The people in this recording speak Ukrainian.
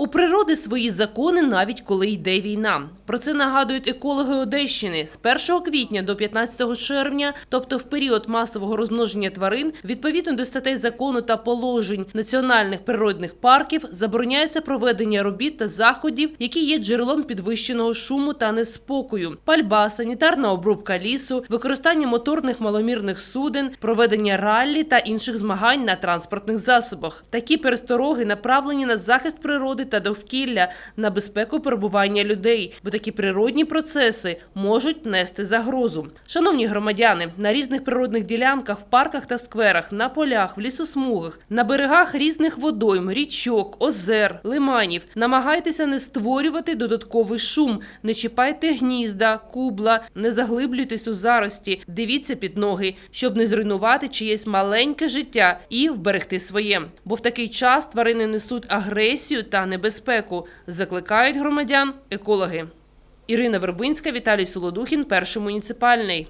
У природи свої закони навіть коли йде війна. Про це нагадують екологи Одещини. З 1 квітня до 15 червня, тобто в період масового розмноження тварин, відповідно до статей закону та положень національних природних парків, забороняється проведення робіт та заходів, які є джерелом підвищеного шуму та неспокою, пальба, санітарна обробка лісу, використання моторних маломірних суден, проведення раллі та інших змагань на транспортних засобах. Такі перестороги направлені на захист природи та довкілля, на безпеку перебування людей, бо такі природні процеси можуть нести загрозу. Шановні громадяни, на різних природних ділянках, в парках та скверах, на полях, в лісосмугах, на берегах різних водойм, річок, озер, лиманів намагайтеся не створювати додатковий шум, не чіпайте гнізда, кубла, не заглиблюйтесь у зарості, дивіться під ноги, щоб не зруйнувати чиєсь маленьке життя і вберегти своє. Бо в такий час тварини несуть агресію та небезпеку, закликають громадян екологи. Ірина Вербинська, Віталій Солодухін, перший муніципальний.